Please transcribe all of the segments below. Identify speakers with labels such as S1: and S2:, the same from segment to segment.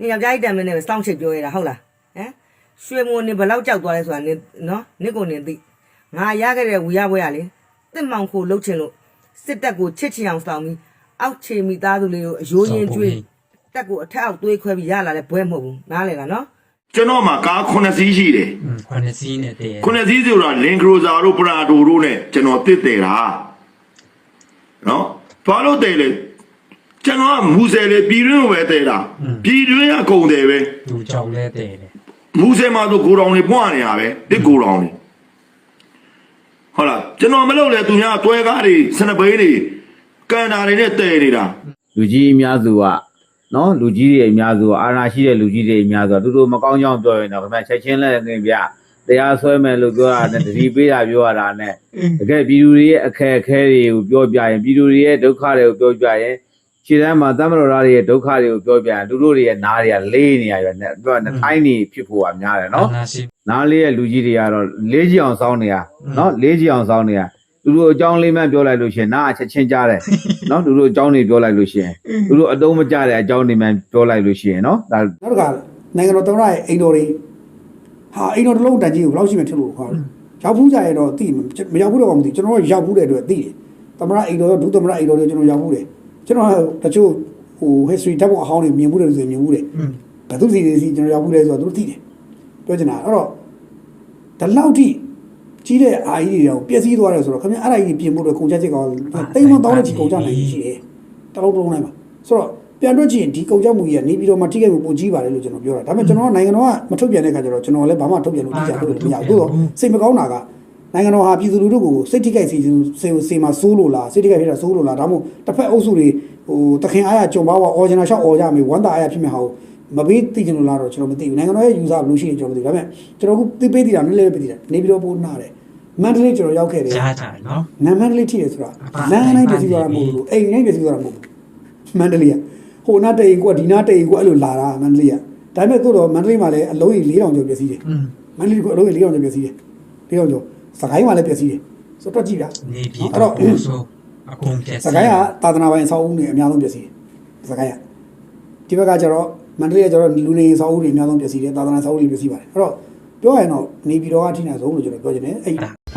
S1: နေယောက်ျားကြီးတံမင်းနဲ့ပဲစောင့်ချစ်ပြောရတာဟုတ်လားဟမ်ရွှေမုံနေဘလောက်ကြောက်သွားလဲဆိုတာနင်နော်နစ်ကိုနင်သိငါရခဲ့တဲ့ဝီရပွဲကလေတစ်မောင်ခိုလှုပ်ချင်လို့စစ်တပ်ကိုချစ်ချင်အောင်ဆောင်ပြီးအောက်ချေမိသားစုလေးကိုအယိုးရင်ကျွေးတက်ကိုအထက်အောက်သွေးခွဲပြီးရလာတဲ့ဘွဲမဟုတ်ဘူးနားလေလားနော်
S2: ကျွန်တော်မှာကား9စီးရှိတယ်
S3: อืมခွနစီးနဲ့တည်း
S2: 9စီးဆိုတာလင်ကရိုဇာတို့ပရာဒိုတို့နဲ့ကျွန်တော်တစ်တယ်တာနော်ဘာလို့တယ်လဲ ကျွန်တော်ကမူဆယ်လေပြည်တွင်းကိုပဲတယ်တာပြည်တွင်းကကုန်တယ်ပဲ
S3: လူကြောက်လဲတည်းတယ်
S2: မူဆယ်မှာဆိုကိုတောင်တွေပွားနေတာပဲတစ်ကိုတောင်တွေဟုတ်လားကျွန်တော်မလုပ်လဲသူများတွဲကားတွေစနပိန်းတွေကန်တာတွေနဲ့တည်နေတာ
S4: လူကြီးအများစုကနော်လူကြီးတွေအများစုကအာဏာရှိတဲ့လူကြီးတွေအများစုကသူတို့မကောင်းကြောင်ပြောရင်တော့ခင်ဗျချက်ချင်းလည်းနေပြတရားဆွဲမယ်လို့ပြောတာနဲ့တတိပေးတာပြောရတာနဲ့တကယ်ပြည်သူတွေရဲ့အခက်အခဲတွေကိုပြောပြရင်ပြည်သူတွေရဲ့ဒုက္ခတွေကိုပြောပြရင် ခြေတန်းမှာတမတော်သားတွေရဲ့ဒုက္ခတွေကိုပြောပြရင်သူတို့တွေရဲ့နားတွေကလေးနေရပြနဲ့သူကနှထိုင်းနေဖြစ်ဖို့ကများတယ်နော်
S3: အာနာရှိ
S4: နားလေးရဲ့လူကြီးတွေကတော့လေးကြီးအောင်စောင်းနေရနော်လေးကြီးအောင်စောင်းနေရသူတို့အကြောင်းလေးမှပြောလိုက်လို့ရှရင်နားအချက်ချင်းကြားတယ်နော်သူတို့အကြောင်းတွေပြောလိုက်လို့ရှရင်သူတို့အတုံးမကြတဲ့အကြောင်းတွေမှပြောလိုက်လို့ရှရင်နော်ဒါ
S5: နောက်တစ်ခါနိုင်ငံတော်သမ္မတရဲ့အိမ်တော်တွေဟာအိမ်တော်တစ်လုံးတန်ကြီးကိုဘယ်လောက်ရှိမှထင်လို့ခေါ်တယ်ရောက်ဘူးကြရတော့သိမရောက်ဘူးတော့မသိကျွန်တော်တို့ရောက်ဘူးတဲ့အတွက်သိတယ်သမ္မတအိမ်တော်ရောဒုသမ္မတအိမ်တော်တွေကျွန်တော်ရောက်ဘူးတယ် ကျွန်တော်တချို့ဟို history ဓာတ်ပုံအဟောင်းတွေမြင်ဘူးတယ်ဆိုရင်မြင်ဘူးတယ်ဘယ်သူစီတွေစီကျွန်တော်ရောက်ဘူးတယ်ဆိုတော့သူတို့သိတယ်ပြောချင်တာအဲ့တော့ဒီလောက်ထိကြီးတဲ့အာကြီးတွေတော့ပျက်စီးသွားတယ်ဆိုတော့ခင်ဗျအဲ့ဒါကြီးပြင်ဖို့တော့ကုန်ကြစစ်ကောင်းတိမ်မတောင်းတဲ့ချီကုန်ကြနိုင်ရှိတယ်တလုံးလုံးလိုက်ပါဆိုတော့ပြန်တွက်ကြည့်ရင်ဒီကုန်ကြမှုကြီးကနေပြီးတော့မှထိခိုက်မှုပိုကြီးပါတယ်လို့ကျွန်တော်ပြောတာဒါပေမဲ့ကျွန်တော်ကနိုင်ငံတော်ကမထုတ်ပြန်တဲ့ခါကျတော့ကျွန်တော်လည်းဘာမှထုတ်ပြန်လို့တိကျထုတ်လို့မရဘူးသို့တော့စိတ်မကောင်းတာက နိုင်ငံတော်ဟာပြည်သူလူထုကိုစိတ်ထိခိုက်စီစေစေမှာစိုးလို့လားစိတ်ထိခိုက်ဖြစ်တာစိုးလို့လားဒါမှမဟုတ်တစ်ဖက်အုပ်စုတွေဟိုတခင်အားရကြုံပါဝအော်ဂျင်နာရှောက်အော်ကြမယ်ဝမ်းတာအားရဖြစ်မဲ့ဟာကိုမပေးသိကြလို့လားတော့ကျွန်တော်မသိဘူးနိုင်ငံတော်ရဲ့ user ဘယ်လိုရှိရင်ကျွန်တော်မသိဘူးဒါပေမဲ့ကျွန်တော်ကသိပေးတည်တာနည်းနည်းပေးတည်တာနေပြီးတော့ပို့နာတယ်မန္တလေးကျွန်တော်ရောက်ခဲ့တယ်
S3: ကြားကြတယ်နော်
S5: နမန္တလေးထိရဆိုတာလမ်းတိုင်းပြည်စီသွားတာမဟုတ်ဘူးအိမ်တိုင်းပြည်စီသွားတာမဟုတ်ဘူးမန္တလေးကဟိုနာတိန်ကွဒီနာတိန်ကွအဲ့လိုလာတာမန္တလေးကဒါပေမဲ့သို့တော့မန္တလေးမှာလည်းအလုံးကြီး4000ကျော်ပြည့်စည်တယ်
S3: อืม
S5: မန္တလေးကအလုံးကြီး4000ကျော်ပြည့်စည်တယ်4000ကျော် စကိုင်းမှာလည်းပြည့်စည်တယ်ဆိုတော့ကြည့်ဗျာ
S3: နေပြီးတော့ကိုဆိုအကုန်ပြက်
S5: စကိုင်းကသာသနာပိုင်အဆောက်အဦတွေအများဆုံးပြည့်စည်တယ်စကိုင်းကဒီဘက်ကကျတော့မန္တလေးကကျတော့လူနေအဆောက်အဦတွေအများဆုံးပြည့်စည်တယ်သာသနာအဆောက်အဦတွေပြည့်စည်ပါတယ်အဲ့တော့ပြောရရင်တော့နေပြည်တော်ကအထိနာဆုံးလို့ကျွန်တော်ပြောချင်တယ်အဲ့
S3: အား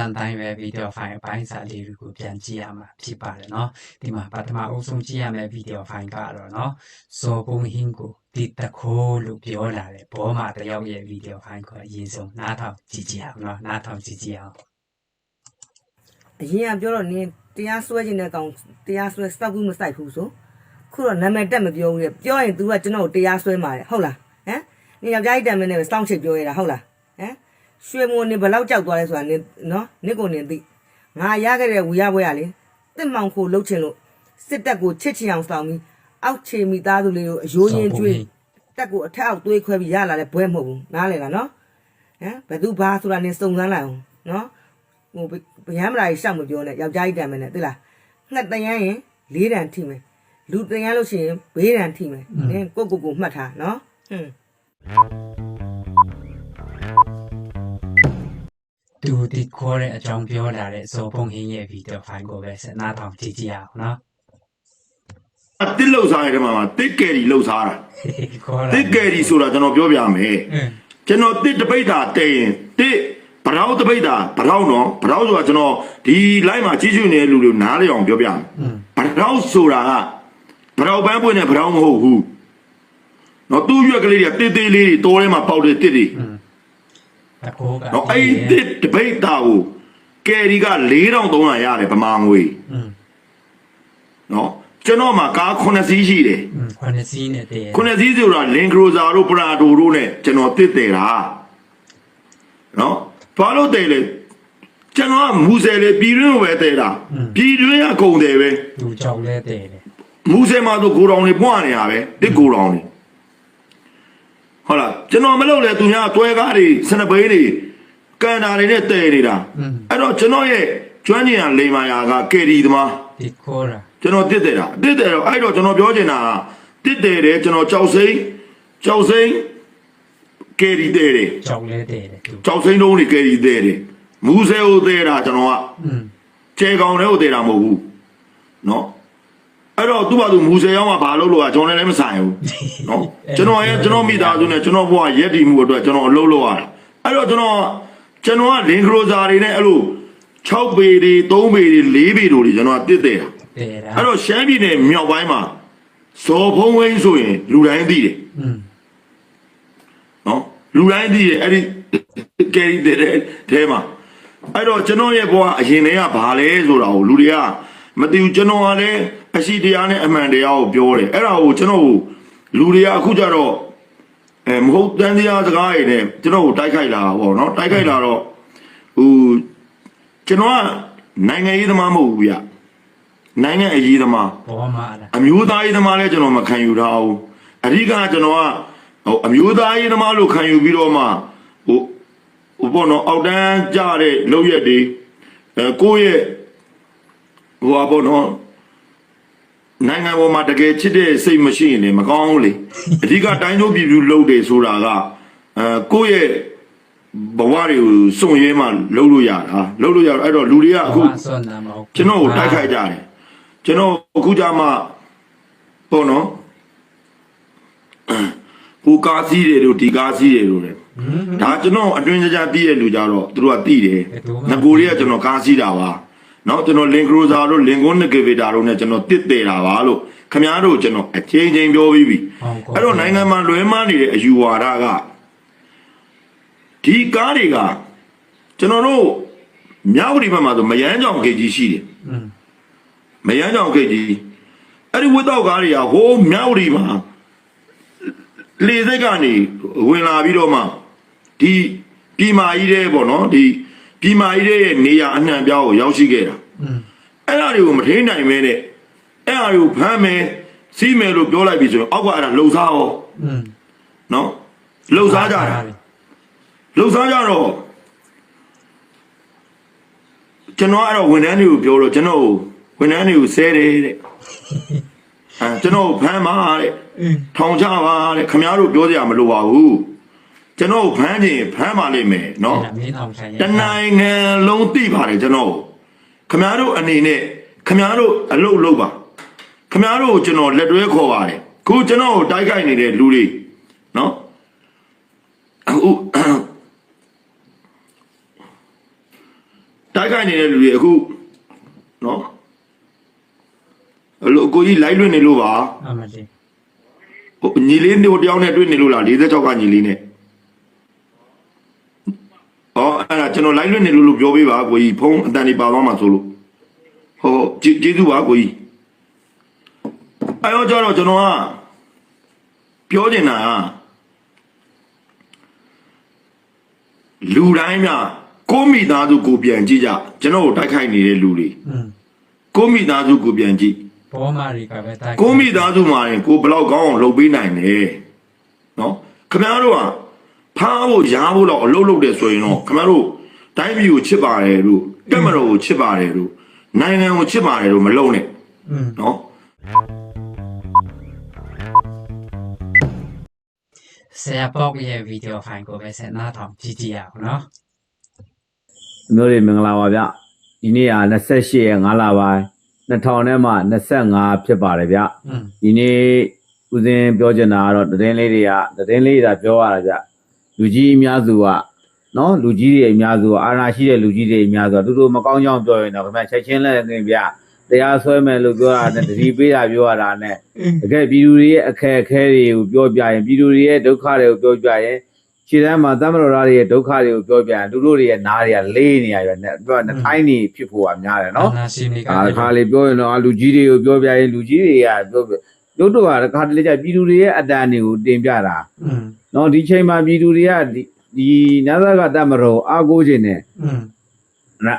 S3: นาะထုံးစံတိုင်းပဲဗီဒီယိုဖိုင်အပိုင်းစာလေးတွေကိုပြန်ကြည့်ရမှာဖြစ်ပါတယ်เนาะဒီမှာပထမအုပ်ဆုံးကြည့်ရမယ့်ဗီဒီယိုဖိုင်ကတော့เนาะဇော်ပုံဟင်းကိုဒီတခိုးလို့ပြောလာတယ်ဘောမှာတယောက်ရဲ့ဗီဒီယိုဖိုင်ကိုအရင်ဆုံးနားထောင်ကြည့်ကြည့်အောင်เนาะနားထောင်ကြည့်ကြည့်အောင်
S1: အရင်ကပြောတော့နင်တရားစွဲခြင်းတဲ့ကောင်တရားစွဲစောက်ဘူးမစိုက်ဘူးဆိုခုတော့နာမည်တက်မပြောဘူးလေပြောရင် तू ကကျွန်တော်ကိုတရားစွဲမှာတယ်ဟုတ်လားဟမ်နေယောက်ျားကြီးတံမင်းနဲ့ပဲစောင့်ချစ်ပြောရတာဟုတ်လားဟမ် ရွှေမုံနေဘလောက်ကြောက်သွားလဲဆိုတာနင်နော်နစ်ကိုနင်သိငါရခဲ့တဲ့ဝီရပွဲကလေတစ်မောင်ခိုလှုပ်ချင်လို့စစ်တပ်ကိုချစ်ချင်အောင်ဆောင်ပြီးအောက်ချေမိသားစုလေးကိုအယိုးရင်ကျွေးတက်ကိုအထက်အောက်သွေးခွဲပြီးရလာတဲ့ဘွဲမဟုတ်ဘူးနားလေလားနော်ဟမ်ဘယ်သူဘာဆိုတာနင်စုံစမ်းလိုက်အောင်နော်ဟိုဗျမ်းမလာကြီးရှောက်မပြောနဲ့ယောက်ျားကြီးတံမယ်နဲ့သိလားငှက်တရမ်းရင်လေးတန်ထိမယ်လူတရမ်းလို့ရှိရင်ဘေးတန်ထိမယ်နင်ကိုကိုကိုမှတ်ထားနော်ဟွန်း
S3: သူဒီခေါ်တဲ့အကြောင်းပြောလာတဲ့ဇော်ပုံဟင်းရဲ့ဗီဒီယိုဖိုင်ကိုပဲဆက်နားထောင်ကြည့်ကြရအောင်နော်အ
S2: တစ်လှုပ်စားရတဲ့မှာမှာတစ်ကယ်ဒီလှုပ်စားတာတစ်ကယ်ဒီဆိုတာကျွန်တော်ပြောပြမယ်ကျွန်တော်တစ်တပိတ်တာတည်ရင်တစ်ဗရောက်တပိတ်တာဗရောက်နော်ဗရောက်ဆိုတာကျွန်တော်ဒီ live မှာကြီးကျယ်နေတဲ့လူတွေနားလည်အောင်ပြောပြမယ်ဗရောက်ဆိုတာကဗရောက်ပန်းပွင့်တဲ့ဗရောက်မဟုတ်ဘူးနော်သူ့ရွက်ကလေးတွေကတေးသေးလေးတွေတိုးထဲမှာပေါက်တဲ့တစ်တွေ
S3: တကိုးက
S2: နော်အဲ့ဒီတပိတ်တာကိုကယ်ရီက4300ရတယ်ဗမာငွေနော်ကျွန်တော်မှာကား9စီးရှိတယ်
S3: 9စီးနဲ့တည်း
S2: 9စီးဆိုတာ Land Cruiser တို့ Prado တို့နဲ့ကျွန်တော်ပြစ်တယ်တာနော်ဘာလို့တည်လဲကျွန်တော်ကမူဆယ်လေပြည်တွင်းကိုပဲတည်တာပြည်တွင်းအကုန်တယ်ပဲ
S3: သူကြောင်လဲတည်တယ်
S2: မူဆယ်မှာသူကိုတော်နေပွားနေတာပဲတစ်ကိုတော်နေ ဟုတ်လားကျွန်တော်မလုပ်လဲသူများတွဲကားတွေစနပိန်းတွေကန်တာတွေနဲ့တည်နေတာအဲ့တော့ကျွန်တော်ရဲ့ကျွမ်းကျင်ရလိမ္မာယာကကယ်ရီသမား
S3: ဒီခေါ်တာ
S2: ကျွန်တော်တစ်တယ်တာတစ်တယ်တော့အဲ့တော့ကျွန်တော်ပြောချင်တာကတစ်တယ်တယ်ကျွန်တော်ကြောက်စိမ့်ကြောက်စိမ့်ကယ်ရီတယ်တယ်
S3: ကြောက်လဲတဲ့တယ်သူ
S2: ကြောက်စိမ့်လုံးတွေကယ်ရီတယ်တယ်မူးဆဲကိုတယ်တာကျွန်တော်က
S3: อืม
S2: ကျဲကောင်တွေကိုတယ်တာမဟုတ်ဘူးနော် အဲ့တော့သူ့ဘာသူမူဆယ်ရောင်းကဘာလုပ်လို့อ่ะကျွန်တော်လည်းမဆိုင်ဘူးနော်ကျွန်တော်ရဲ့ကျွန်တော်မိသားစုနဲ့ကျွန်တော်ဘဝရက်တည်မှုအတွက်ကျွန်တော်အလုပ်လုပ်ရတာအဲ့တော့ကျွန်တော်ကျွန်တော်ကလင်ခရိုဇာတွေနဲ့အဲ့လို6ပေတွေ3ပေတွေ4ပေတို့တွေကျွန်တော်ကတစ်တဲ့တာအဲ့တော့ရှမ်းပြည်နယ်မြောက်ပိုင်းမှာဇော်ဖုံးဝင်းဆိုရင်လူတိုင်းသိတယ်နော်လူတိုင်းသိတယ်အဲ့ဒီကယ်ရီတဲ့ထဲမှာအဲ့တော့ကျွန်တော်ရဲ့ဘဝအရင်တည်းကဘာလဲဆိုတာကိုလူတွေက မသိဘူးကျွန်တော်ကလည်းအရှိတရားနဲ့အမှန်တရားကိုပြောတယ်အဲ့ဒါကိုကျွန်တော်ကိုလူတွေကအခုကြတော့အဲမဟုတ်တန်တရားစကားတွေနဲ့ကျွန်တော်ကိုတိုက်ခိုက်လာတာပေါ့နော်တိုက်ခိုက်လာတော့ဟိုကျွန်တော်ကနိုင်ငံရေးသမားမဟုတ်ဘူးဗျနိုင်ငံအရေးသမား
S3: ဘောမှာလား
S2: အမျိုးသားရေးသမားလည်းကျွန်တော်မခံယူထားဘူးအဓိကကျွန်တော်ကဟိုအမျိုးသားရေးသမားလို့ခံယူပြီးတော့မှဟိုဟိုပေါ့နော်အောက်တန်းကြတဲ့လောက်ရက်တွေအဲကိုယ့်ရဲ့ ဟိုပါပေါ့နော်နိုင်ငံပေါ်မှာတကယ်ချစ်တဲ့စိတ်မရှိရင်လည်းမကောင်းဘူးလေအဓိကတိုင်းတို့ပြည်သူလုပ်တယ်ဆိုတာကအဲကိုယ့်ရဲ့ဘဝတွေကိုစွန့်ရဲမှလုပ်လို့ရတာလုပ်လို့ရတော့အဲ့တော့လူတွေကအခု
S3: ဘာစွန်းနာမဟုတ်
S2: ကျွန်တော်ကိုတိုက်ခိုက်ကြတယ်ကျွန်တော်အခုကြမှာပေါ့နော်ဟိုကားစီးတယ်လို့ဒီကားစီးတယ်လို့လေဒါကျွန်တော်အတွင်းကြကြသိတဲ့လူကြတော့သူတို့ကသိတယ်ငကိုလေးကကျွန်တော်ကားစီးတာပါ เนาะကျွန်တော်လင်ကရိုဇာတို့လင်ကွန်နဂေဗေတာတို့ ਨੇ ကျွန်တော်တစ်တယ်တာပါလို့ခမားတို့ကျွန်တော်အချင်းချင်းပြောပြီးပြီအဲ့တော့နိုင်ငံမှာလွဲမနေတဲ့အယူဝါဒကဒီကားတွေကကျွန်တော်တို့မြောက်ပြည်ဘက်မှာဆိုမယန်းကြောင်ခေကြီးရှိတယ်
S3: อืม
S2: မယန်းကြောင်ခေကြီးအဲ့ဒီဝတ်တော့ကားတွေကဟိုးမြောက်ပြည်မှာလေစိတ်ကနေဝင်လာပြီးတော့မှဒီပြည်မာကြီးတဲ့ပေါ့နော်ဒီ ပြည်မာကြီးရဲ့နေရာအနှံ့အပြားကိုရောက်ရှိခဲ့တာအဲ့ဒါတွေကိုမထိန်နိုင်မဲနဲ့အဲ့ဒါတွေကိုဖမ်းမယ်စီးမယ်လို့ပြောလိုက်ပြီဆိုရင်အောက်ကအဲ့ဒါလှုပ်ရှားရောနော်လှုပ်ရှားကြတာလှုပ်ရှားကြတော့ကျွန်တော်အဲ့တော့ဝန်ထမ်းတွေကိုပြောတော့ကျွန်တော်ဝန်ထမ်းတွေကိုဆဲတယ်တဲ့အဲကျွန်တော်ဖမ်းပါတဲ့ထောင်ချပါတဲ့ခမရတို့ပြောကြရမလို့ပါဘူး ကျွန်တော်ဖမ်းခြင်းဖမ်းပါလိမ့်မယ်နော်
S3: အဲ့ဒါမင်းအောင်ဆိုင်ရ
S2: တနိုင်ငံလုံးသိပါတယ်ကျွန်တော်ခမားတို့အနေနဲ့ခမားတို့အလုပ်လုပ်ပါခမားတို့ကိုကျွန်တော်လက်တွဲခေါ်ပါတယ်ခုကျွန်တော်ကိုတိုက်ခိုက်နေတဲ့လူတွေနော်အခုတိုက်ခိုက်နေတဲ့လူတွေအခုနော်အလို့ကိုကြီးလိုက်လွင့်နေလို့ပါ
S3: အမလေး
S2: ဟိုညီလေးတို့တယောက်နဲ့တွေ့နေလို့လား46ကညီလေးနဲ့ ဩအဲ့ဒါကျွန်တော်လိုက်လွင့်နေလို့လို့ပြောပေးပါကိုကြီးဖုန်းအတန်နေပါသွားမှာဆိုလို့ဟိုကျေကျေးဇူးပါကိုကြီးအဲ့တော့ကျတော့ကျွန်တော်ကပြောနေတာကလူတိုင်းများကိုမိသားစုကိုပြန်ကြည့်ကြကျွန်တော်ကိုတိုက်ခိုက်နေတဲ့လူတွေ
S3: อืม
S2: ကိုမိသားစုကိုပြန်ကြည့်
S3: ဘောမာတွေကပဲတိုက်
S2: ကိုမိသားစုမှာရင်ကိုဘလောက်ကောင်းအောင်လုပ်ပေးနိုင်တယ်နော်ခင်ဗျားတို့က ဖားဖို့ရားဖို့လောက်အလုပ်လုပ်တယ်ဆိုရင်တော့ခမတို့တိုင်းပြည်ကိုချစ်ပါတယ်လို့တက်မတော်ကိုချစ်ပါတယ်လို့နိုင်ငံကိုချစ်ပါတယ်လို့မလုပ်နဲ့နော်
S3: ဆရာပေါက်ရဲ့ဗီဒီယိုဖိုင်ကိုပဲဆက်နားထောင်ကြည့်ကြရအောင်နော်
S4: မျိုးတွေမင်္ဂလာပါဗျဒီနေ့က28ရက်5လပိုင်း2000နဲ့မှ25ဖြစ်ပါတယ်ဗျဒီနေ့ဦးဇင်းပြောချင်တာကတော့တည်င်းလေးတွေကတည်င်းလေးတွေပြောရတာဗျ လူကြီးအများစုကနော်လူကြီးတွေအများစုကအာဏာရှိတဲ့လူကြီးတွေအများစုကသူတို့မကောင်းကြောင်းပြောရင်တော့ခင်ဗျချက်ချင်းလက်နေဗျတရားဆွဲမယ်လို့ပြောတာနဲ့တတိပေးတာပြောရတာနဲ့တကယ်ပြည်သူတွေရဲ့အခက်အခဲတွေကိုပြောပြရင်ပြည်သူတွေရဲ့ဒုက္ခတွေကိုပြောပြရင်ခြေတန်းမှာတမတော်သားတွေရဲ့ဒုက္ခတွေကိုပြောပြရင်သူတို့တွေရဲ့နားတွေကလေးနေရပြနဲ့ပြောနှထိုင်းနေဖြစ်ဖို့ကများတယ်နော်
S3: နာရှင်တွေက
S4: အာခါလေးပြောရင်တော့အာလူကြီးတွေကိုပြောပြရင်လူကြီးတွေကပြောပြ ရုပ်တော်ကတခါတလေကျပြည်သူတွေရဲ့အတန်တွေကိုတင်ပြတာနော်ဒီချိန်မှာပြည်သူတွေကဒီနာသကတမတော်အားကိုးခြင်းနဲ့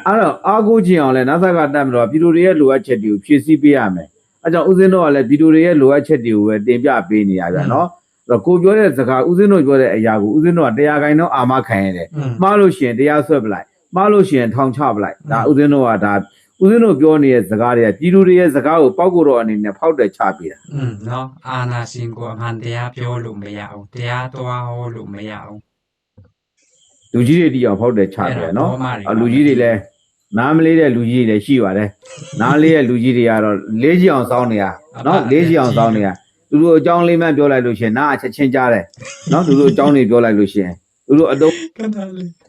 S4: အဲ့တော့အားကိုးခြင်းအောင်လဲနာသကတမတော်ပြည်သူတွေရဲ့လိုအပ်ချက်တွေကိုဖြည့်ဆည်းပေးရမယ်အဲကြောင့်ဦးစင်းတော်ကလည်းပြည်သူတွေရဲ့လိုအပ်ချက်တွေကိုပဲတင်ပြပေးနေရပြန်နော်တော့ကိုပြောတဲ့စကားဦးစင်းတို့ပြောတဲ့အရာကိုဦးစင်းတို့ကတရားခိုင်တော့အာမခံရတယ်မှားလို့ရှိရင်တရားဆွဲပလိုက်မှားလို့ရှိရင်ထောင်ချပလိုက်ဒါဦးစင်းတို့ကဒါ ဦးဇင်းတို့ပြောနေတဲ့စကားတွေကပြည်သူတွေရဲ့စကားကိုပောက်ကိုတော့အနေနဲ့ဖောက်တယ်ချပေးတာ
S3: อืมเนาะအာနာရှင်ကိုအမှန်တရားပြောလို့မရအောင်တရားသွားဟောလို့မရအောင်
S4: လူကြီးတွေတီအောင်ဖောက်တယ်ချပေးတယ်နော်
S3: အဲ့ဒါဘောမတွေပါ
S4: အဲ့လူကြီးတွေလည်းနားမလေးတဲ့လူကြီးတွေလည်းရှိပါတယ်နားလေးတဲ့လူကြီးတွေကတော့လေးကြီးအောင်စောင်းနေရနော်လေးကြီးအောင်စောင်းနေရသူတို့အကြောင်းလေးမှပြောလိုက်လို့ရှရင်နားအချက်ချင်းကြားတယ်နော်သူတို့အကြောင်းတွေပြောလိုက်လို့ရှရင်သူတို့အတော့
S3: ကတည်းက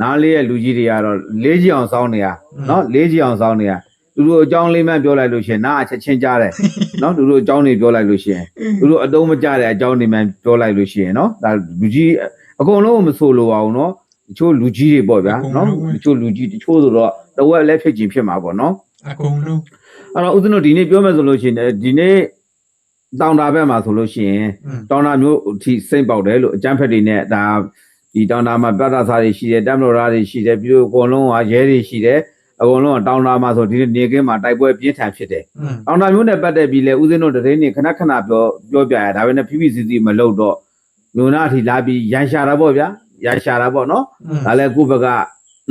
S4: နားလေးရဲ့လူကြီးတွေကတော့လေးကြီးအောင်စောင်းနေရနော်လေးကြီးအောင်စောင်းနေရသူတို့အကြောင်းလေးမှပြောလိုက်လို့ရှရင်နားအချက်ချင်းကြားတယ်နော်သူတို့အကြောင်းတွေပြောလိုက်လို့ရှရင်သူတို့အတုံးမကြတဲ့အကြောင်းတွေမှပြောလိုက်လို့ရှရင်နော်ဒါလူကြီးအကုန်လုံးမဆိုလိုပါဘူးနော်တချို့လူကြီးတွေပေါ့ဗျာနော်တချို့လူကြီးတချို့ဆိုတော့တဝက်လည်းဖြစ်ချင်းဖြစ်မှာပေါ့နော်
S3: အကုန်လုံး
S4: အဲ့တော့ဦးဇင်းတို့ဒီနေ့ပြောမယ်ဆိုလို့ရှိရင်ဒီနေ့တောင်တာဘက်မှာဆိုလို့ရှိရင်
S3: อืม
S4: တောင်တာမျိုးအထိစိတ်ပေါက်တယ်လို့အကြမ်းဖက်တွေနဲ့ဒါ ဒီတောင်တာမှာပြတာစားတွေရှိတယ်တက်မလို့ရာတွေရှိတယ်ပြီးတော့အကုန်လုံးကရဲတွေရှိတယ်အကုန်လုံးကတောင်တာမှာဆိုဒီနေကင်းမှာတိုက်ပွဲပြင်းထန်ဖြစ်တယ်။တောင်တာမျိုးနဲ့ပတ်သက်ပြီးလဲဦးစင်းတို့တရင်နေခဏခဏပြောပြောပြရဒါပဲနဲ့ဖိဖိစီစီမလုပ်တော့လူနာအထိလာပြီးရန်ရှာတာပေါ့ဗျာရန်ရှာတာပေါ့နော်။ဒါလဲကိုဘက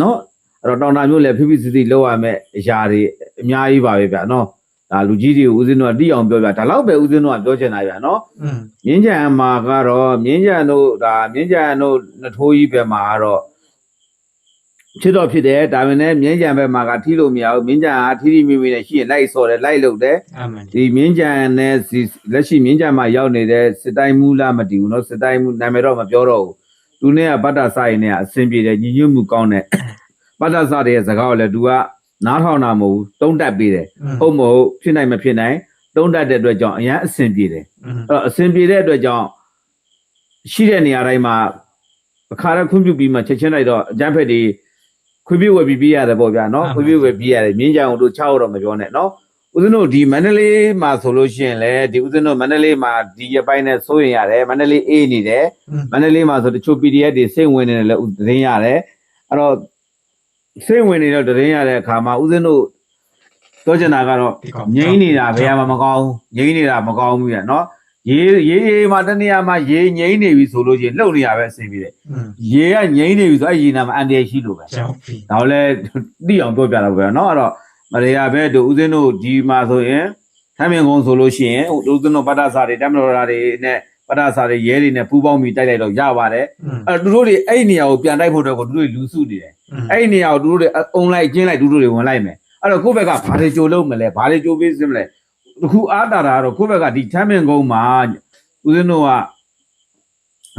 S4: နော်အဲ့တော့တောင်တာမျိုးလဲဖိဖိစီစီလုပ်ရမယ်အရာတွေအများကြီးပါပဲဗျာနော်။ ဒါလူကြီးတွေဦးဇင်းတို့ကတိအောင်ပြောပြဒါလောက်ပဲဦးဇင်းတို့ကပြောချင်တာဗျာနော်မြင်းကြံမှာကတော့မြင်းကြံတို့ဒါမြင်းကြံတို့နှထိုးကြီးဘက်မှာကတော့ဖြစ်တော့ဖြစ်တယ်ဒါပေမဲ့မြင်းကြံဘက်မှာကထီးလို့မရဘူးမြင်းကြံကထီးထီးမိမိနဲ့ရှိရင်လိုက်စော်တယ်လိုက်လုပ်တယ်ဒီမြင်းကြံနဲ့လက်ရှိမြင်းကြံမှာရောက်နေတဲ့စစ်တိုင်းမူလားမတည်ဘူးနော်စစ်တိုင်းမူနာမည်တော့မပြောတော့ဘူးသူနဲ့ကဗတ္တစာရင်နဲ့အဆင်ပြေတယ်ညီညွတ်မှုကောင်းတဲ့ဗတ္တစာရဲ့စကားကိုလည်းသူက နားထောင်တာမဟုတ်ဘူးသုံးတတ်ပေးတယ်ဟုတ်မဟုတ်ဖြစ်နိုင်မဖြစ်နိုင်သုံးတတ်တဲ့အတွက်ကြောင့်အရန်အဆင်ပြေတယ်အဲ့တော့အဆင်ပြေတဲ့အတွက်ကြောင့်ရှိတဲ့နေရာတိုင်းမှာအခါရခွင့်ပြုပြီးမှချက်ချင်းလိုက်တော့အကျန်းဖက်တွေခွင့်ပြုဝယ်ပြီးပြရတယ်ပေါ့ဗျာနော်ခွင့်ပြုဝယ်ပြီးရတယ်မြင်းကြံတို့ချောက်တော့မပြောနဲ့နော်ဦးဇင်းတို့ဒီမန္တလေးမှာဆိုလို့ရှိရင်လေဒီဦးဇင်းတို့မန္တလေးမှာဒီရပိုင်းနဲ့စိုးရင်ရတယ်မန္တလေးအေးနေတယ်မန္တလေးမှာဆိုတချို့ PDF တွေစိတ်ဝင်နေတယ်လည်းဦးသတင်းရတယ်အဲ့တော့ စိတ်ဝင်နေတဲ့သတင်းရတဲ့အခါမှာဦးဇင်းတို့ပြောချင်တာကတော့
S3: ဒီကောင်
S4: ငိမ့်နေတာဘယ်မှာမကောင်းဘူးငိမ့်နေတာမကောင်းဘူးပြနော်ရေးရေးရေးမှာတနေရာမှာရေးငိမ့်နေပြီဆိုလို့ချင်းလှုပ်နေရပဲအဆင်ပြေတယ်
S3: อืม
S4: ရေးကငိမ့်နေပြီဆိုအဲ့ရေနာမှာအန်တရာယ်ရှိလို့ပဲ
S3: ကြောက်ပြီ
S4: ဒါလည်းသိအောင်ပြောပြတာပဲနော်အဲ့တော့မရေရပဲတို့ဦးဇင်းတို့ဒီမှာဆိုရင်ထမ်းမြင်ကုန်းဆိုလို့ရှိရင်ဦးဇင်းတို့ပတ္တစာတွေတမတော်ရာတွေနဲ့ ပဒါစာတွေရဲတွေနဲ့ပူးပေါင်းပြီးတိုက်လိုက်တော့ရပါတယ်အဲ့တော့သူတို့တွေအဲ့ဒီနေရာကိုပြန်တိုက်ဖို့အတွက်ကိုသူတို့လူစုနေတယ်အဲ့ဒီနေရာကိုသူတို့တွေအုံလိုက်ကျင်းလိုက်သူတို့တွေဝင်လိုက်မယ်အဲ့တော့ကိုယ့်ဘက်ကဘာတွေကြိုလုံးမလဲဘာတွေကြိုပေးစမလဲအခုအားတာတာတော့ကိုယ့်ဘက်ကဒီချမ်းမင်ကုန်းမှာဦးဇင်းတို့က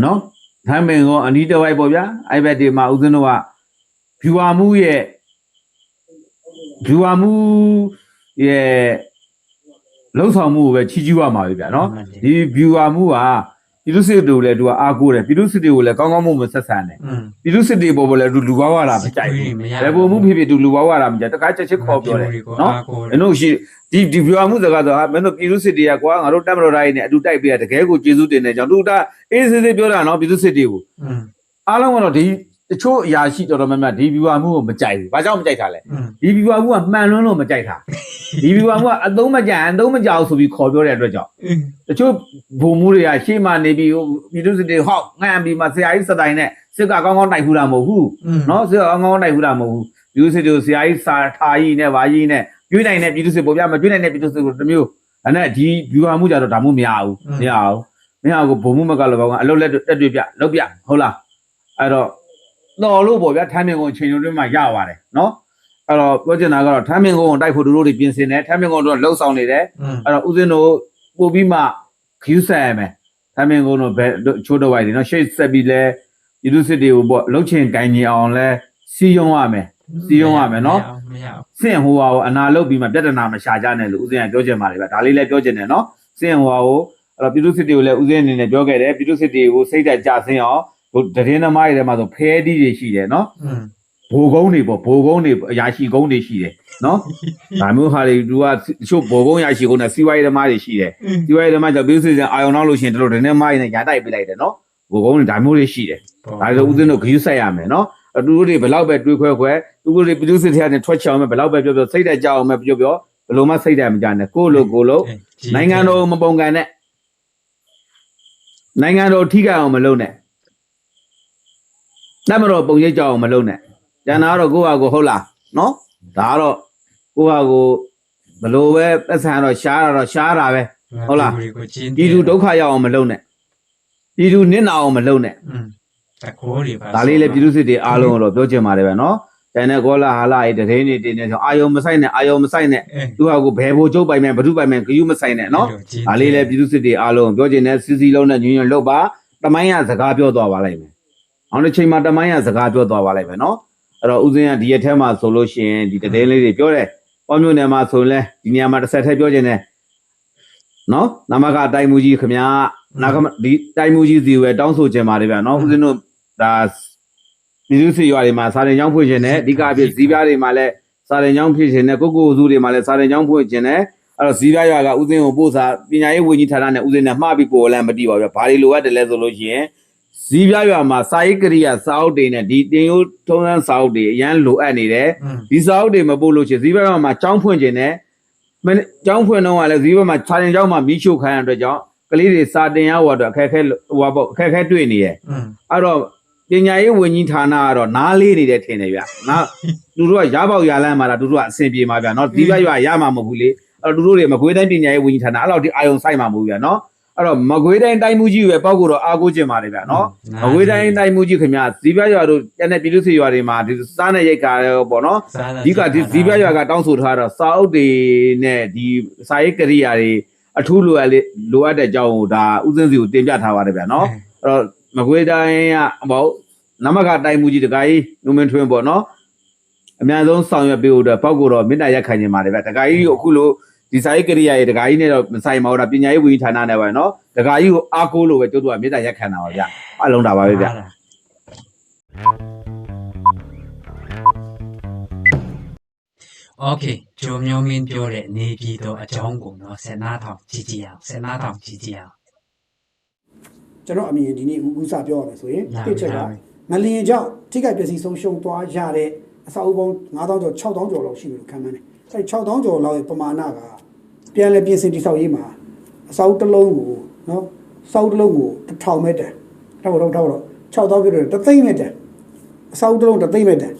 S4: နော်ချမ်းမင်ကုန်းအနီးတစ်ဝိုက်ပေါ့ဗျာအဲ့ဘက်ဒီမှာဦးဇင်းတို့ကဖြူဝမှုရဲ့ဖြူဝမှုရဲ့ လှုပ်ဆောင်မှုကိုပဲချီးကျူးရမှာပဲဗျာနော်ဒီ viewer မှုကပြည်သူစစ်တွေကိုလည်းသူကအားကိုးတယ်ပြည်သူစစ်တွေကိုလည်းကောင်းကောင်းမွန်မွန်ဆက်ဆံတယ်ပြည်သူစစ်တွေပေါ်ပေါ်လည်းသူလူဘဝလာမကြိုက်ဘူး
S3: လေ
S4: ဘုံမှုဖြစ်ဖြစ်သူလူဘဝလာမကြိုက်တကားချက်ချစ်ခေါ်ပြောတယ်နော်
S3: အ
S4: င်းတို့ရှိဒီဒီ viewer မှုစကားဆိုဟာမင်းတို့ပြည်သူစစ်တွေကကွာငါတို့တက်မတော်တိုင်းနဲ့အတူတိုက်ပေးရတကယ်ကိုကျေးဇူးတင်တယ်ကြောင့်သူကအေးစစ်စစ်ပြောတာနော်ပြည်သူစစ်တွေကိုအားလုံးကတော့ဒီ တချို့အရာရှိတော်တော်များများဒီ viewer မှုကိုမကြိုက်ဘူး။ဘာကြောင့်မကြိုက်တာလဲ။ဒီ viewer မှုကမှန်လွန်းလို့မကြိုက်တာ။ဒီ viewer မှုကအသုံးမကျအသုံးမကျအောင်ဆိုပြီးခေါ်ပြောတဲ့အတွက်ကြောင့်တချို့ဘုံမှုတွေကရှေ့မှာနေပြီးပြည်သူစစ်တွေဟောက်ငံ့ပြီးမှဆရာကြီးစတိုင်နဲ့စစ်ကကောင်းကောင်းတိုက်ဘူးလားမဟုတ်ဘူး။နော်စစ်ကကောင်းကောင်းတိုက်ဘူးလားမဟုတ်ဘူး။ပြည်သူစစ်တွေဆရာကြီးစာထားကြီးနဲ့ဗာကြီးနဲ့ကျွေးနိုင်တဲ့ပြည်သူစစ်ပေါ်ပြမကျွေးနိုင်တဲ့ပြည်သူစစ်ကိုတစ်မျိုးအဲ့နဲ့ဒီ viewer မှုကြတော့ဒါမှမရဘူး။မရဘူး။မင်းအကိုဘုံမှုမကလည်းကောင်းကအလုပ်လက်တက်တွေ့ပြလုပ်ပြဟုတ်လား။အဲ့တော့ တော်လို့ပေါ့ဗျာထမ်းမင်ကုန်ချိန်လုံးတွင်းမှာရပါတယ်နော်အဲ့တော့ပြောချင်တာကတော့ထမ်းမင်ကုန်ကိုတိုက်ဖို့တို့တို့တွေပြင်ဆင်တယ်ထမ်းမင်ကုန်တို့လှုပ်ဆောင်နေတယ်
S3: อืม
S4: အဲ့တော့ဦးဇင်းတို့ပို့ပြီးမှခယူးဆက်ရမယ်ထမ်းမင်ကုန်တို့ဘယ်ချိုးတော့ဝိုက်တယ်နော်ရှေ့ဆက်ပြီးလဲပြည်သူစစ်တွေကိုပေါ့လှုပ်ချင်ကင်ကြအောင်လဲစီယုံရမယ်စီယုံရမယ်နော်
S3: မရအောင်
S4: စင့်ဟိုဟာကိုအနာလုတ်ပြီးမှပြဿနာမရှာကြနဲ့လို့ဦးဇင်းကပြောချင်ပါတယ်ဗျဒါလေးလည်းပြောချင်တယ်နော်စင့်ဟိုဟာကိုအဲ့တော့ပြည်သူစစ်တွေကိုလည်းဦးဇင်းအနေနဲ့ပြောခဲ့တယ်ပြည်သူစစ်တွေကိုစိတ်သက်ကြဆင်းအောင် ဟိုတရင်သမားတွေထဲမှာဆိုဖဲတီးတွေရှိတယ်နော်ဘိုလ်ကုန်းတွေပေါ့ဘိုလ်ကုန်းတွေအရာရှိကုန်းတွေရှိတယ်နော်ဒါမျိုးဟာတွေသူကတချို့ဘိုလ်ကုန်းအရာရှိကုန်းနဲ့စီဝိုင်းသမားတွေရှိတယ်စီဝိုင်းသမားကြောင့်ပြုစီစဉ်အာယုံနောက်လို့ရှိရင်တို့တရင်သမားတွေနဲ့ညာတိုက်ပြလိုက်တယ်နော်ဘိုလ်ကုန်းတွေဒါမျိုးတွေရှိတယ်ဒါဆိုဦးသိန်းတို့ဂရုစိုက်ရမယ်နော်အတူတွေဘလောက်ပဲတွေးခွဲခွဲသူတို့တွေပြုစီထရနဲ့ထွက်ချအောင်ပဲဘလောက်ပဲပြောပြောစိတ်တက်ကြအောင်ပဲပြောပြောဘလို့မှစိတ်တက်မကြနဲ့ကိုလိုကိုလိုနိုင်ငံတော်မပုံကန်နဲ့နိုင်ငံတော်ထိခိုက်အောင်မလုပ်နဲ့ တတ်မတော်ပုံရိပ်ကြအောင်မလုပ်နဲ့ကျန်တာကတော့ကိုယ့်ဟာကိုယ်ဟုတ်လားနော်ဒါကတော့ကိုကကိုဘလို့ပဲပတ်စံတော့ရှားတာတော့ရှားတာပဲဟုတ်လား
S3: ကိုကျင်း
S4: ပြည်သူဒုက္ခရောက်အောင်မလုပ်နဲ့ပြည်သူနစ်နာအောင်မလုပ်နဲ့
S3: อืมတကိုးတွေပါ
S4: ဒါလေးလည်းပြည်သူစစ်တွေအားလုံးတော့ပြောချင်ပါတယ်ပဲနော်ကျန်တဲ့ကောလာဟာလာရေးတရင်နေတင်နေဆိုအာယုံမဆိုင်နဲ့အာယုံမဆိုင်နဲ့
S3: အဲ
S4: သူဟာကိုဘယ်ဘိုကျုပ်ပိုင်မယ်ဘဒုပိုင်မယ်ဂယုမဆိုင်နဲ့နော်ဒါလေးလည်းပြည်သူစစ်တွေအားလုံးပြောချင်တဲ့စီစီလုံးနဲ့ညွညွလောက်ပါတမိုင်းရစကားပြောသွားပါလိုက်မယ် အောင်တစ်ချိန်မှာတမိုင်းရစကားပြောသွားပါလိုက်မယ်နော်အဲ့တော့ဦးစင်းကဒီရက်ထဲမှာဆိုလို့ရှိရင်ဒီတရင်လေးတွေပြောတယ်ပေါမျိုးနယ်မှာဆိုရင်လဲဒီနေရာမှာတစ်ဆက်ထည့်ပြောချင်တယ်နော်နမကတိုင်မူကြီးခမညာနာကမဒီတိုင်မူကြီးစီဝဲတောင်းဆိုချင်ပါတယ်ဗျာနော်ဦးစင်းတို့ဒါပြည်သူစစ်ရွာတွေမှာစာရင်ကျောင်းဖွင့်ခြင်းနဲ့အဓိကအဖြစ်ဇီးပြားတွေမှာလည်းစာရင်ကျောင်းဖြစ်ခြင်းနဲ့ကိုကိုစုတွေမှာလည်းစာရင်ကျောင်းဖွင့်ခြင်းနဲ့အဲ့တော့ဇီးပြားရွာကဥစဉ်ကိုပို့စာပညာရေးဝန်ကြီးဌာနနဲ့ဥစဉ်နဲ့မှားပြီးပို့လမ်းမတိပါဘူးဗျဘာတွေလိုအပ်တယ်လဲဆိုလို့ရှိရင် ဇီးပြရွာမှာစာရေးကရိယာစာအုပ်တွေနဲ့ဒီတင်ယိုးထုံးစံစာအုပ်တွေအရန်လိုအပ်နေတယ်ဒီစာအုပ်တွေမပို့လို့ရှိရင်ဇီးပြရွာမှာចောင်းဖွင့်ခြင်းနဲ့ကျောင်းဖွင့်တော့ကလည်းဇီးဘက်မှာခြာတင်ကျောင်းမှာမိချိုခံရတဲ့ကြောင့်ကလေးတွေစာတင်ရဟောတော့အခက်ခဲဟောပေါ့အခက်ခဲတွေ့နေ
S3: ရဲ့
S4: အဲ့တော့ပညာရေးဝန်ကြီးဌာနကတော့နားလေးနေတယ်ထင်တယ်ဗျနားသူတို့ကရပေါက်ရလန်းမှာလားသူတို့ကအဆင်ပြေမှာဗျနော်ဒီဘက်ရွာရမှာမဟုတ်ဘူးလေအဲ့တော့သူတို့တွေမကွေးတိုင်းပညာရေးဝန်ကြီးဌာနအဲ့လောက်ဒီအာယုံဆိုင်မှာမဟုတ်ဘူးဗျနော် အဲ့တော့မကွေးတိုင်းတိုင်းမှုကြီးပဲပေါက်ကိုတော့အားကိုးကျင်ပါတယ်ဗျနော်။မကွေးတိုင်းတိုင်းမှုကြီးခင်ဗျာဒီဘက်ရွာတို့ကျန်တဲ့ပြည်သူ့စစ်ရွာတွေမှာဒီစားနဲ့ရိတ်ခါရောပေါ့နော်။ဒီကဒီဒီဘက်ရွာကတောင်းဆိုထားတော့စာအုပ်တွေနဲ့ဒီစာရေးကရိယာတွေအထူးလိုအပ်လေလိုအပ်တဲ့အကြောင်းကိုဒါဥစဉ်စီကိုတင်ပြထားပါတယ်ဗျနော်။အဲ့တော့မကွေးတိုင်းကဘောနမကတိုင်းမူကြီးတခါကြီးနုမင်းထွင်းပေါ့နော်အများဆုံးဆောင်ရွက်ပေးဖို့အတွက်ပောက်ကိုတော့မေတ္တာရက်ခံနေပါတယ်ဗျတခါကြီးကိုအခုလို ဒီစာရေးကရိယာရဲ့တခါကြီးနဲ့တော့မဆိုင်ပါဘူးဒါပညာရေးဝန်ကြီးဌာနနဲ့ပဲနော်တခါကြီးကိုအားကိုးလို့ပဲကျုပ်တို့ကမေတ္တာရက်ခံတာပါဗျအလုံးတာပါပဲဗျ
S3: โอเคဂျိုမျိုးမင်းပြောတဲ့နေပြည်တော်အကြောင်းကိုเนาะဆယ်နာထောင်ကြည့်ကြည့်အောင်ဆယ်နာထောင်ကြည့်ကြည့်အောင်
S5: ကျွန်တော်အမြင်ဒီနေ့ဦးဦးစားပြောရမယ်ဆိုရင်
S3: ရပါ
S5: တစ်ချက်က
S3: ရပါ
S5: ငလျင်ကြောင့်ထိခိုက်ပျက်စီးဆုံးရှုံးသွားရတဲ့အစာအုပ်ပေါင်း9000ကျော်6000ကျော်လောက်ရှိပြီလို့ခန့်မှန်းတယ်။အဲဒီ6000ကျော်လောက်ရဲ့ပမာဏက ပြန်လည်ပြင်ဆင်တိဆောက်ရေးမှာအစာအုပ်တစ်လုံးကိုနော်စောက်တစ်လုံးကို1000မက်တန်ထောက်တော့ထောက်တော့6000ပြည့်တယ်တသိန်းမက်တန်အစာအုပ်တစ်လုံးတသိန်းမက်တန်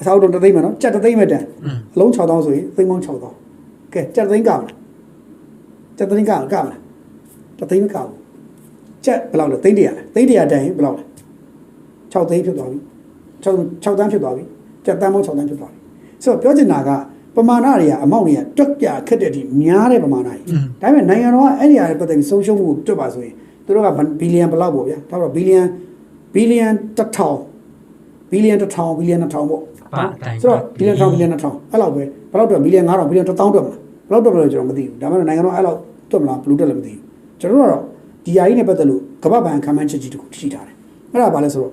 S5: အစာအုပ်တစ်သိန်းမက်နော်ကြက်တသိန်းမက်တန်
S3: อืม
S5: အလုံး6000ဆိုရင်သိန်းပေါင်း6000ကဲကြက်တသိန်းကမလားကြက်တသိန်းကကမလားတသိန်းမကဘူးချက်ဘယ်လောက်လဲသိန်းတရာလဲသိန်းတရာတန်ရင်ဘယ်လောက်လဲ6သိန်းဖြစ်သွားပြီ6 6တန်းဖြစ်သွားပြီချက်တန်းပေါင်း6တန်းဖြစ်သွားပြီဆိုတော့ပြောချင်တာက ပမာဏတွေကအမောက်တွေကတွက်ပြခက်တဲ့အထိများတဲ့ပမာဏတွေဒါပေမဲ့နိုင်ငံတော်ကအဲ့ဒီအရာတွေပတ်သက်ပြီးဆုံးရှုံးမှုကိုတွက်ပါဆိုရင်သူတို့ကဘီလီယံဘယ်လောက်ပေါ့ဗျာဒါတော့ဘီလီယံဘီလီယံ1000ဘီလီယံ1000ဘီလီယံ2000ပေါ့
S3: ပါအတိုင်း
S5: ဆိုတော့ဘီလီယံ1000ဘီလီယံ2000အဲ့လောက်ပဲဘယ်လောက်တွက်ဘီလီယံ9000ဘီလီယံ1000တွက်မလားဘယ်လောက်တွက်မလဲကျွန်တော်မသိဘူးဒါပေမဲ့နိုင်ငံတော်အဲ့လောက်တွက်မလားဘယ်လိုတွက်လဲမသိဘူးကျွန်တော်တို့ကတော့ဒီအရာကြီးနဲ့ပတ်သက်လို့ကမ္ဘာ့ဘဏ်ခံမှန်းချက်ကြီးတစ်ခုရှိထားတယ်အဲ့ဒါဘာလဲဆိုတော့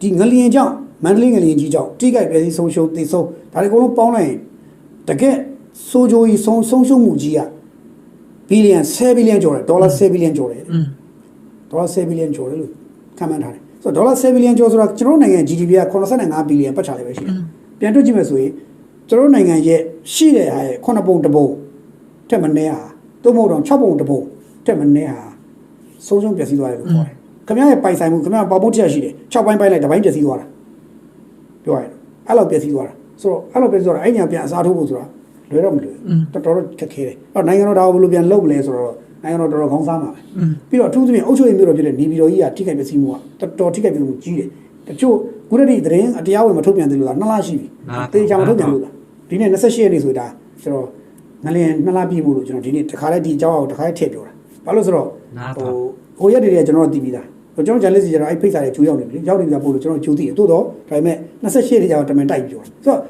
S5: ဒီငလျင်ကြောင့် မန္တလေးငလျင်ကြီးကြောင့်တိကျပြည့်စည်ဆုံးရှုံးသိဆုံးဒါတွေအကုန်လုံးပေါင်းလိုက်ရင်တကယ်ဆိုဂျိုကြီးဆုံးဆုံးရှုံးမှုကြီးကဘီလီယံ7ဘီလီယံကျော်တယ်ဒေါ်လာ7ဘီလီယံကျော်တယ်
S3: อืม
S5: ဒေါ်လာ7ဘီလီယံကျော်တယ်လို့ခန့်မှန်းထားတယ်ဆိုတော့ဒေါ်လာ7ဘီလီယံကျော်ဆိုတာကျွန်တော်တို့နိုင်ငံ GDP က85ဘီလီယံပတ်ချာလေးပဲရှိတယ်ပြန်တွက်ကြည့်မယ်ဆိုရင်ကျွန်တော်တို့နိုင်ငံရဲ့ရှိတဲ့ဟာရဲ့9ပုံတစ်ပုံထက်မနည်းဟာသို့မဟုတ်တော့6ပုံတစ်ပုံထက်မနည်းဟာဆုံးရှုံးပျက်စီးသွားတယ်လို့ခေါ်တယ်ခင်ဗျားရဲ့ပိုင်ဆိုင်မှုခင်ဗျားပေါပေါတစ်ချက်ရှိတယ်6ပိုင်းပိုင်းလိုက်တစ်ပိုင်းပျက်စီးသွားတာ ပြောရရင်အဲ့လိုပျက်စီးသွားတာဆိုတော့အဲ့လိုပျက်စီးသွားတာအဲ့ညာပြန်အစားထိုးဖို့ဆိုတာလွယ်တော့မလွယ်ဘူးတော်တော်ခက်ခဲတယ်အဲ့တော့နိုင်ငံတော်ဒါကိုဘယ်လိုပြန်လုပ်မလဲဆိုတော့နိုင်ငံတော်တော်တော်ခေါင်းစားမှာပဲပြီးတော့အထူးသဖြင့်အုပ်ချုပ်ရေးမျိုးတော်ဖြစ်တဲ့နေပြည်တော်ကြီးကထိခိုက်ပျက်စီးမှုကတော်တော်ထိခိုက်ပျက်စီးမှုကြီးတယ်တချို့ကုရတိသတင်းအတရားဝင်မထုတ်ပြန်သေးလို့လားနှစ်လရှိပြီတေချာမထုတ်ပြန်လို့လားဒီနေ့28ရက်နေ့ဆိုတာကျွန်တော်ငလျင်နှစ်လပြည့်မှုလို့ကျွန်တော်ဒီနေ့တခါလေးဒီအကြောင်းအောင်တခါလေးထည့်ပြောတာဘာလို့ဆိုတော့
S3: နား
S5: ဟို
S3: ထောင်
S5: ဟိုရက်တွေကကျွန်တော်တို့တည်ပြီးသားဟိုကျွန်တော်ဂျာလစ်စီကျွန်တော်အဲ့ဖိတ်စာတွေကျူးရောက်နေပြီရောက်နေပြီပို့လို့ကျွန်တော်ကျူးသိတယ်တိုးတော့ဒါပေမဲ့ 28ရက်ကြာတော့တမန်တိုက်ပြောတာဆိုတော့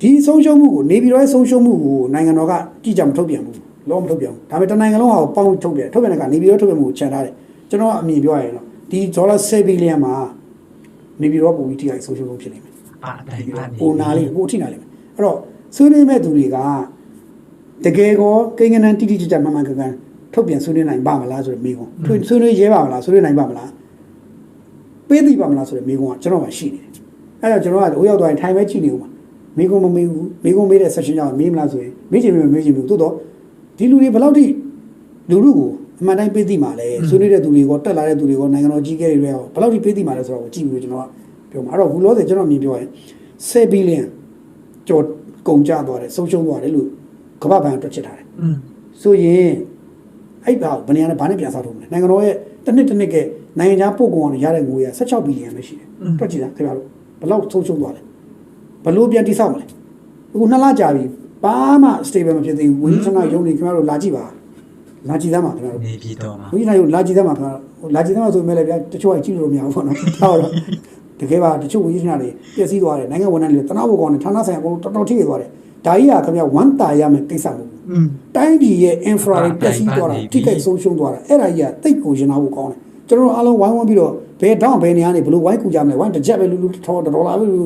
S5: ဒီဆုံးရှုံးမှုကိုနေပြည်တော်ရဲ့ဆုံးရှုံးမှုကိုနိုင်ငံတော်ကကြည့်ကြမထုတ်ပြန်ဘူးလောမထုတ်ပြန်ဘူးဒါပေမဲ့တနိုင်ငံလုံးဟာပေါင်းထုတ်တယ်ထုတ်ပြန်တဲ့ကနေပြည်တော်ထုတ်ပြန်မှုကိုခြံထားတယ်ကျွန်တော်အမြင်ပြောရရင်တော့ဒီဒေါ်လာ7ဘီလီယံမှာနေပြည်တော်ပုံပြီးထိခိုက်ဆုံးရှုံးမှုဖြစ်နေမယ်
S3: ပါအတိုင်းပါနေ
S5: ပိုနာလေးပိုထိနာလေးမယ်အဲ့တော့ဆွေးနွေးမဲ့သူတွေကတကယ်ကောကိန်းကနန်းတိတိကျကျမှန်မှန်ကန်ကန်ထုတ်ပြန်ဆွေးနွေးနိုင်ပါမလားဆိုတဲ့မိကုန်းထွေဆွေးနွေးရဲပါမလားဆွေးနွေးနိုင်ပါမလားပေးသိပါမလားဆိုတဲ့မိကုန်းကကျွန်တော်မှရှိနေတယ် အဲ့တော့ကျွန်တော်ကဟိုရောက်သွားရင်ထိုင်ပဲကြည့်နေဦးမှာမိကုန်းမမေးဘူးမိကုန်းမေးတဲ့ session ကြောင့်မေးမလားဆိုရင်မေးချင်မေးမေးချင်ဘူးတိုးတော့ဒီလူတွေဘယ်လောက်ထိလူလူကိုအမှန်တိုင်းပေးသိမှာလဲဆွေးနွေးတဲ့သူတွေကတက်လာတဲ့သူတွေကနိုင်ငံတော်ကြီးကဲတွေရောဘယ်လောက်ထိပေးသိမှာလဲဆိုတော့ကြည့်ပြီးကျွန်တော်ကပြောမှာအဲ့တော့ဘူးလို့ဆိုကျွန်တော်မြင်ပြောရင်7 billion ကျကြော်ကုန်ကြသွားတယ်ဆုံးရှုံးသွားတယ်လို့ကမ္ဘာ့ဘဏ်ကတွက်ချက်ထားတယ်
S3: อืม
S5: ဆိုရင်အဲ့ဘာဘယ်နေရာနဲ့ဘာနဲ့ပြန်စားထုတ်မလဲနိုင်ငံတော်ရဲ့တစ်နှစ်တစ်နှစ်ကနိုင်ငံခြားပို့ကုန်အောင်ရတဲ့ငွေက16ဘီလီယံပဲရှိတယ်တွက်ကြည့်တာခင်ဗျားတို့ ဘယ်လောက်ဆုံးရှုံးသွားလဲဘယ်လိုပြန်တိဆောက်မလဲအခုနှစ်လကြာပြီဘာမှ stable မဖြစ်သေးဘူးဝင်းစနာရုံးနေခင်ဗျားတို့လာကြည့်ပါလာကြည့်သားမှာခင်ဗျားတို့
S3: နေပြည်တော်မှာ
S5: ဝင်းစနာရုံးလာကြည့်သားမှာခင်ဗျားတို့လာကြည့်သားမှာဆိုရင်လည်းဗျာတချို့ကကြည့်လို့မရဘူးပေါ့နော်ဒါတော့တကယ်ပါတချို့ဝင်းစနာတွေပျက်စီးသွားတယ်နိုင်ငံဝန်ထမ်းတွေတနာဖို့ကောင်းတယ်ဌာနဆိုင်ရာအကုန်လုံးတော်တော်ထိခဲ့သွားတယ်ဒါကြီးကခင်ဗျားဝမ်းတာရမယ်ကိစ္စမဟုတ်ဘူး
S3: อืม
S5: တိုင်းပြည်ရဲ့ infra တွေပျက်စီးသွားတာထိခိုက်ဆုံးရှုံးသွားတာအဲ့ဒါကြီးကတိတ်ကိုရင်နာဖို့ကောင်းတယ် ကျွန်တော်တို့အားလုံးဝိုင်းဝန်းပြီးတော့ဘယ်တော့ဘယ်နေရာနေဘလို့ဝိုင်းကူကြမလဲဝိုင်းတစ်ချက်ပဲလူလူထောဒေါ်လာပဲလူ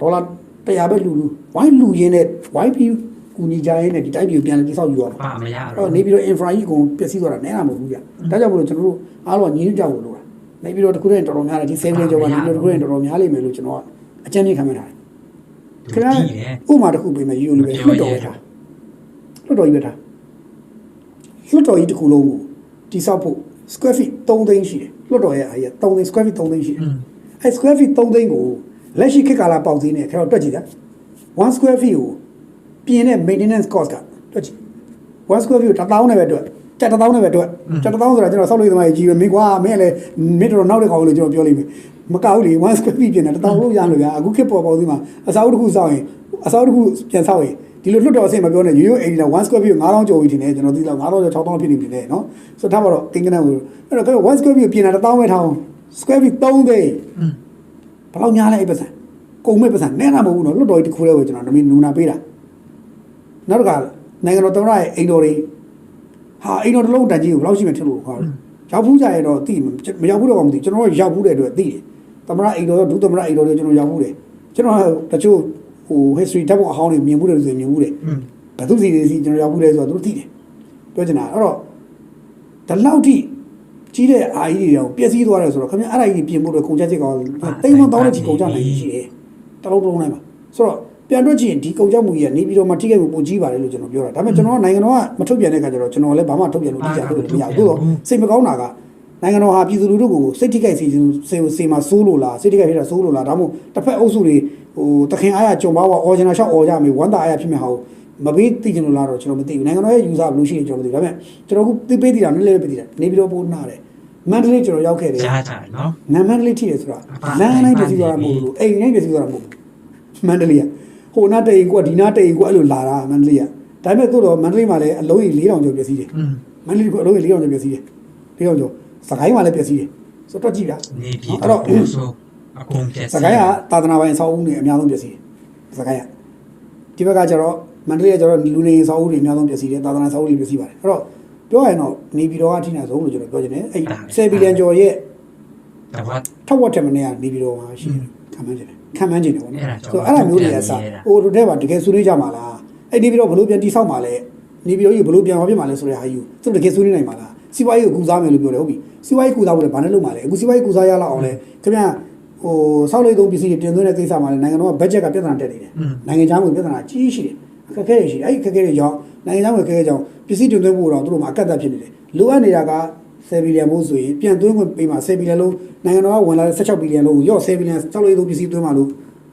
S5: ဒေါ်လာ100ပဲလူလူဝိုင်းလူရင်းနဲ့ဝိုင်းပြီးကူညီကြရင်းနဲ့ဒီတိုင်းပြည်ကိုပြန်လည်တည်ဆောက်ယူရမှာ
S3: ပါမရ
S5: အဲ့
S3: တော့
S5: တော့နေပြီးတော့ infra ကြီးကိုပျက်စီးသွားတာနဲတာမဟုတ်ဘူးကြာဒါကြောင့်မလို့ကျွန်တော်တို့အားလုံးညီညွတ်ကြဖို့လိုတာနေပြီးတော့တခုတည်းတော်တော်များတယ်ဒီ7 day ကျော်ကနေပြီးတော့တခုတည်းတော်တော်များလိမ့်မယ်လို့ကျွန်တော်ကအကြံဉာဏ်ခံမိတာခင်ဗျာ
S3: ဒီလေ
S5: ဥမာတစ်ခုပေးမယ်ယူလို့ပဲလွတ်တော်ရတာလွတ်တော်ကြီးပဲထားလွတ်တော်ကြီးတစ်ခုလုံးကိုတိဆောက်ဖို့ square feet 3သိန်းရှိတယ်လွတ်တော်ရဲ့အားရ3သိန်း square feet 3သိန်းရှိတယ်အဲ square feet 3သိန်းကိုလက်ရှိခေတ်ကာလပေါက်သေးနေခင်ဗျာတွက်ကြည့်တာ1 square feet ကိုပြင်တဲ့ maintenance cost ကတွက်ကြည့်1 square feet ကို1000နဲ့ပဲတွက်တက်1000နဲ့ပဲတွက်တက်1000ဆိုတာကျွန်တော်ဆောက်လို့သမားကြီးကြီးပဲမင်းကွာမင်းလည်းမင်းတို့နောက်တဲ့ကောင်လို့ကျွန်တော်ပြောလိမ့်မယ်မကောက်လေ1 square feet ပြင်တယ်1000လို့ရလို့ဗျာအခုခေတ်ပေါ်ပေါက်သေးမှာအစားတစ်ခုစောက်ရင်အစားတစ်ခုပြန်ဆောက်ရင် ဒီလိုလွတ်တော်အဆင့်မပြောနဲ့ရိုးရိုးအိမ်ကြီးက1 square feet ကို9000ကျော်ပြီထင်တယ်ကျွန်တော်သိလား9000ကျော်6000ဖြစ်နေပြီလေနော်ဆိုတော့ထားပါတော့အင်္ဂနက်ကိုအဲ့တော့1 square feet ကိုပြင်တာ1000ပဲထားအောင် square feet 3သိန်းဘယ်လောက်ညားလဲအဲ့ပတ်စံကုန်မဲ့ပတ်စံနဲတာမဟုတ်ဘူးနော်လွတ်တော်ကြီးတစ်ခုတည်းကိုကျွန်တော်နမင်းနူနာပေးတာနောက်တစ်ခါနိုင်ငံတော်သမ္မတရဲ့အိမ်တော်တွေဟာအိမ်တော်တစ်လုံးတန်ကြီးကိုဘယ်လောက်ရှိမှထင်လို့ခေါ်တယ်ရောက်ဘူးကြရတော့သိမရောက်ဘူးတော့မသိကျွန်တော်ရောက်ဘူးတဲ့အတွက်သိတယ်သမ္မတအိမ်တော်ရောဒုသမ္မတအိမ်တော်တွေကျွန်တော်ရောက်ဘူးတယ်ကျွန်တော်တချို့ ဟို history ဓာတ်ပုံအဟောင်းတွေမြင်ဘူးတယ်ဆိုရင်မြင်ဘူးတယ်
S3: อืม
S5: ဘယ်သူစီတွေစီကျွန်တော်ရောက်ဘူးလဲဆိုတော့သူတို့သိတယ်ပြောချင်တာအဲ့တော့ဒီလောက်ထိကြီးတဲ့အာကြီးတွေတော့ပျက်စီးသွားတယ်ဆိုတော့ခင်ဗျအဲ့ဒါကြီးပြင်ဖို့တော့ကုန်ကြစိတ်ကောင်းတိမ်မတောင်းတဲ့ချီကုန်ကြနိုင်ရှိတယ်တလုံးလုံးလိုက်ပါဆိုတော့ပြန်တွက်ကြည့်ရင်ဒီကုန်ကြမှုကြီးကနေပြီးတော့မှထိခိုက်မှုပိုကြီးပါတယ်လို့ကျွန်တော်ပြောတာဒါပေမဲ့ကျွန်တော်ကနိုင်ငံတော်ကမထုတ်ပြန်တဲ့ခါကျတော့ကျွန်တော်လည်းဘာမှထုတ်ပြန်လို့တိကျထုတ်လို့မရဘူးသို့တော့စိတ်မကောင်းတာကနိုင်ငံတော်ဟာပြည်သူလူထုကိုစိတ်ထိခိုက်စေစေစေမှာစိုးလို့လားစိတ်ထိခိုက်ဖြစ်တာစိုးလို့လားဒါမှမဟုတ်တစ်ဖက်အုပ်စုတွေ ဟိုတခင်အားရကြုံပါဝအော်ဂျင်နာရှောက်အော်ကြမယ်ဝမ်းတာအားရဖြစ်မဲ့ဟာကိုမပေးသိကြလို့လားတော့ကျွန်တော်မသိဘူးနိုင်ငံတော်ရဲ့ user ဘယ်လိုရှိနေကျွန်တော်မသိဘူးဒါပေမဲ့ကျွန်တော်ကပေးတည်တာနည်းနည်းပေးတည်တာနေပြီးတော့ပို့နာတယ်မန္တလေးကျွန်တော်ရောက်ခဲ့တယ်
S3: ကြားကြတယ်နော်
S5: နမန္တလေးထိတယ်ဆိုတာလမ်းတိုင်းပြည်စီသွားတာမဟုတ်ဘူးအိမ်တိုင်းပြည်စီသွားတာမဟုတ်ဘူးမန္တလေးကဟိုနာတိန်ကွဒီနာတိန်ကွအဲ့လိုလာတာမန္တလေးကဒါပေမဲ့သို့တော့မန္တလေးမှာလည်းအလုံးကြီး4000ကျော်ပြည်စီတယ်
S3: อืม
S5: မန္တလေးကအလုံးကြီး4000ကျော်ပြည်စီတယ်4000ကျော်စကိုင်းမှာလည်းပြည်စီတယ်ဆိုတော့ကြည့်ဗျာ
S3: နေပြည်
S5: အဲ့
S3: တော်
S5: တော့
S3: ကိုဆို အကုန်ပြည့်
S5: စကိုင်းကသာသနာပိုင်ဆောက်ဦးနေအများဆုံးပြည်စီတယ်စကိုင်းကဒီဘက်ကကျတော့မန္တလေးကကျတော့လူနေဆောက်ဦးတွေအများဆုံးပြည်စီတယ်သာသနာဆောက်ဦးတွေပြည်စီပါတယ်အဲ့တော့ပြောရရင်တော့နေပြည်တော်ကအထိနာဆုံးလို့ကျွန်တော်ပြောချင်တယ်အဲ့10ဘီလီယံကျော်ရဲ့
S3: တဝတ်
S5: ထက်ဝက်ထက်မနေရနေပြီးတော့မှာရှိတယ်ခံမှန်းကြတယ်ခံမှန်းကြတယ်ပေါ့နော်
S3: အဲ့ဒါကြောင့်
S5: ဆိုတော့အဲ့ဒါမျိုးတွေကစ
S3: ပြန်နေတာ
S5: ဟိုတို့ထဲမှာတကယ်ဆွေးနွေးကြမှာလားအဲ့နေပြီးတော့ဘလို့ပြန်တိဆောက်မှာလဲနေပြီးတော့ကြီးဘလို့ပြန်ဟောပြမှာလဲဆိုတဲ့ဟာယူသူတို့တကယ်ဆွေးနွေးနိုင်မှာလားစီးပွားရေးကိုကူစားမယ်လို့ပြောတယ်ဟုတ်ပြီစီးပွားရေးကူစားဖို့လည်းဘာနဲ့လုပ်မှာလဲအခုစီးပွားရေးကူစားရလောက်အောင်လဲခင်ဗျ ဟိုဆောက်လိုက်သုံးပစ္စည်းတွေတင်သွင်းတဲ့ကိစ္စမှာလဲနိုင်ငံတော်ကဘတ်ဂျက်ကပြဿနာတက်နေတယ်နိုင်ငံခြားငွေပြဿနာကြီးရှိတယ်အခက်အခဲတွေရှိတယ်အဲ့ဒီအခက်အခဲတွေကြောင့်နိုင်ငံခြားငွေအခက်အခဲကြောင့်ပစ္စည်းတင်သွင်းဖို့တော့သူတို့မှာအကန့်အသတ်ဖြစ်နေတယ်လိုအပ်နေတာက10ဘီလီယံမို့ဆိုရင်ပြန်သွင်းခွင့်ပေးမှာ10ဘီလီယံလုံးနိုင်ငံတော်ကဝင်လာတဲ့16ဘီလီယံလုံးကိုရော့10ဘီလီယံဆောက်လိုက်သုံးပစ္စည်းသွင်းမှာလို့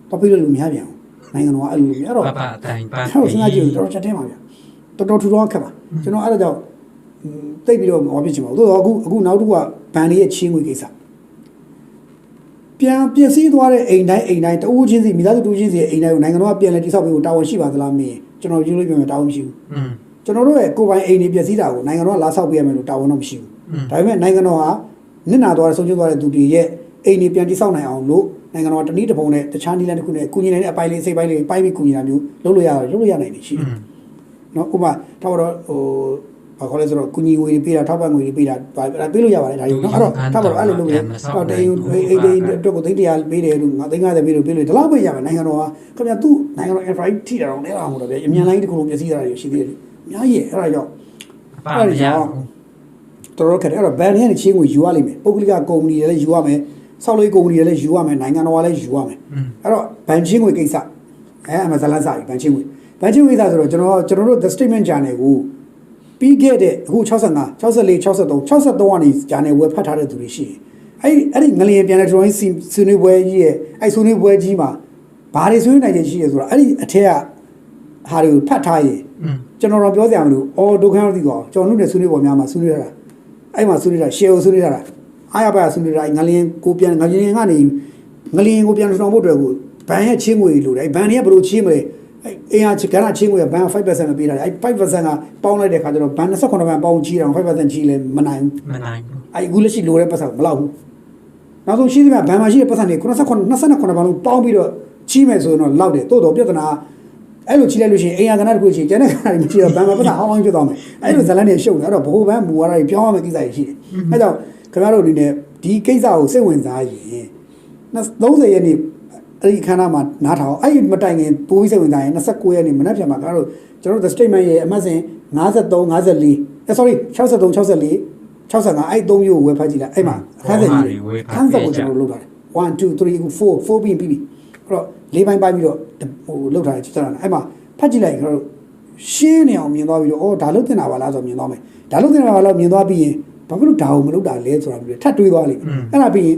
S5: တော့ပြလို့လို့မရပြန်ဘူးနိုင်ငံတော်ကအဲ့လိုမျိုးအဲ့တော့
S3: ပပအတိုင်းပါ
S5: အဲ့တော့စဉ်းစားကြည့်လို့တော်တော်ချက်ထဲမှာဗျတော်တော်ထူထောင်ခက်ပါကျွန်တော်အဲ့ဒါကြောင့်တိတ်ပြီးတော့မဟောပြချင်ပါဘူးသို့တော့အခုအခုနောက်တစ်ခုကဘန်လေးရဲ့ချင်းငွေကိစ္စ ပြန်ပြင်စည်းသွားတဲ့အိမ်တိုင်းအိမ်တိုင်းတဦးချင်းစီမိသားစုတူချင်းစီရဲ့အိမ်တိုင်းကိုနိုင်ငံတော်ကပြန်လဲတိဆောက်ပေးဖို့တာဝန်ရှိပါသလားမင်းကျွန်တော်ပြောလို့ပြောမယ်တာဝန်မရှိဘူး
S3: อืม
S5: ကျွန်တော်တို့ရဲ့ကိုယ်ပိုင်အိမ်တွေပြင်စည်းတာကိုနိုင်ငံတော်ကလာဆောက်ပေးရမယ်လို့တာဝန်တော့မရှိဘူးဒါပေမဲ့နိုင်ငံတော်ဟာနစ်နာသွားတဲ့ဆုံးရှုံးသွားတဲ့သူတွေရဲ့အိမ်တွေပြန်တိဆောက်နိုင်အောင်လို့နိုင်ငံတော်ကတနည်းတစ်ပုံနဲ့တခြားနည်းလမ်းတစ်ခုနဲ့ကုညီနိုင်တဲ့အပိုင်းလေးစိတ်ပိုင်းလေးပိုင်းပြီးကုညီတာမျိုးလုပ်လို့ရတယ်လုပ်လို့ရနိုင်တယ်ရှိတယ်နော်ဥပမာထားတော့ဟို ဘာခေါ်လဲဆိုတော့ကုညီငွေတွေပေးတာထောက်ပံ့ငွေတွေပေးတာဒါပေးလို့ရပါတယ်ဒါကြီးနော်အဲ့တော့ထားပါတော့အဲ့လိုလုပ်ရင်တော့တိန်အိတ်တိန်တော့ကိုသိန်းတရားပေးတယ်လို့ငါသိန်း50ပေးလို့ပေးလို့ဒီလောက်ပဲရမယ်နိုင်ငံတော်ကခင်ဗျာသူ့နိုင်ငံတော် infra ထိတာတော့လဲအောင်တော့ဗျအမြန်လိုင်းတစ်ခုလုံးပြည့်စည်တာတွေရှိသေးတယ်အများကြီးအဲ့ဒါကြောင့်
S3: ပါမရဘူး
S5: တော်တော်ခက်တယ်အဲ့တော့ဘန်နဲ့ချင်းငွေယူရလိမ့်မယ်ပုဂ္ဂလိကကုမ္ပဏီတွေလည်းယူရမယ်ဆောက်လုပ်ကုမ္ပဏီတွေလည်းယူရမယ်နိုင်ငံတော်ကလည်းယူရမယ်အဲ့တော့ဘန်ချင်းငွေကိစ္စအဲအမဇလန်စာကြီးဘန်ချင်းငွေဘန်ချင်းငွေကိစ္စဆိုတော့ကျွန်တော်ကျွန်တော်တို့ the statement channel ကို ပြီးခဲ့တဲ့အခု65 64 63 63ကနေ channel ဝယ်ဖတ်ထားတဲ့သူတွေရှိတယ်အဲ့ဒီအဲ့ဒီငလျင်ပြန်တဲ့ drawing ဆွေးနွေးပွဲကြီးရဲ့အဲ့ဆွေးနွေးပွဲကြီးမှာဘာတွေဆွေးနွေးနိုင်ခြင်းရှိရဲဆိုတော့အဲ့ဒီအထက်ကဟာတွေကိုဖတ်ထားရင်
S3: อืม
S5: ကျွန်တော်တော့ပြောစရာမလိုအော်ဒုက္ခရောက်သိတော့ကျွန်တော်တို့နဲ့ဆွေးနွေးပေါ်များမှာဆွေးနွေးရတာအဲ့မှာဆွေးနွေးတာ share ကိုဆွေးနွေးရတာအားရပါဆွေးနွေးတာငလျင်ကိုပြန်ငလျင်ကနေငလျင်ကိုပြန်ဆောင်ဖို့အတွက်ကိုဘန်ရဲ့ချင်းငွေလိုတယ်အဲ့ဘန်တွေကဘယ်လိုချင်းမလဲ အဲ့အင်အားချကနာချင်းငွေကဘန်5%ပဲပေးတာလေအဲ့5%ကပေါင်းလိုက်တဲ့ခါကျတော့ဘန်28ဘန်ပေါင်းချီအောင်5%ချီလဲမနိုင်ဘူး
S3: မနိုင်ဘူး
S5: အဲ့အခုလက်ရှိလိုတဲ့ပတ်စံမလောက်ဘူးနောက်ဆုံးရှင်းသမျှဘန်မှာရှိတဲ့ပတ်စံတွေ89 29ဘန်လုံးပေါင်းပြီးတော့ချီးမယ်ဆိုရင်တော့လောက်တယ်တိုးတော့ပြဿနာအဲ့လိုချီလိုက်လို့ရှိရင်အိမ်ယာကဏ္ဍတစ်ခုရှိရင်ကျန်တဲ့ကဏ္ဍတွေမရှိတော့ဘန်မှာပတ်စံအောင်းအောင်းဖြစ်သွားမယ်အဲ့လိုဇလန်တွေရှုပ်တယ်အဲ့တော့ဘိုးဘန်မူဝါဒတွေပြောင်းရမယ့်ကိစ္စတွေရှိတယ်အဲ့ကြောင့်ခင်ဗျားတို့အနေနဲ့ဒီကိစ္စကိုစိတ်ဝင်စားရင်30ရက်နေ့ အဲ့ဒီခန္ဓာမှာနားထောင်အဲ့ဒီမတိုင်ခင်ပိုးပြီးစိတ်ဝင်စားရင်29ရက်နေ့မနက်ဖြန်မှာခင်ဗျားတို့ကျွန်တော်တို့ the statement ရဲ့အမှတ်စဉ်53 54 eh sorry 63 64 65အဲ့သုံးမျိုးကိုဝယ်ဖတ်ကြည့်လိုက်အဲ့မှာအခန်းစဉ်ကြီးတွေအခန်းစဉ်ကိုကျွန်တော်လုပ်ထားတယ်1 2 3 4 4ပြီးပြီးပြီအဲ့တော့လေးပိုင်းပိုင်းပြီးတော့ဟိုလုပ်ထားတယ်ချက်ချတာအဲ့မှာဖတ်ကြည့်လိုက်ကျွန်တော်တို့ရှင်းနေအောင်မြင်သွားပြီးတော့အော်ဒါလုပ်တင်တာပါလားဆိုမြင်သွားမယ်ဒါလုပ်တင်တာပါလားမြင်သွားပြီးရင်ဘာဖြစ်လို့ဒါကိုမလုပ်တာလဲဆိုတာပြီးထပ်တွေးသွားလိမ့်မယ်အဲ့ဒါပြီးရင်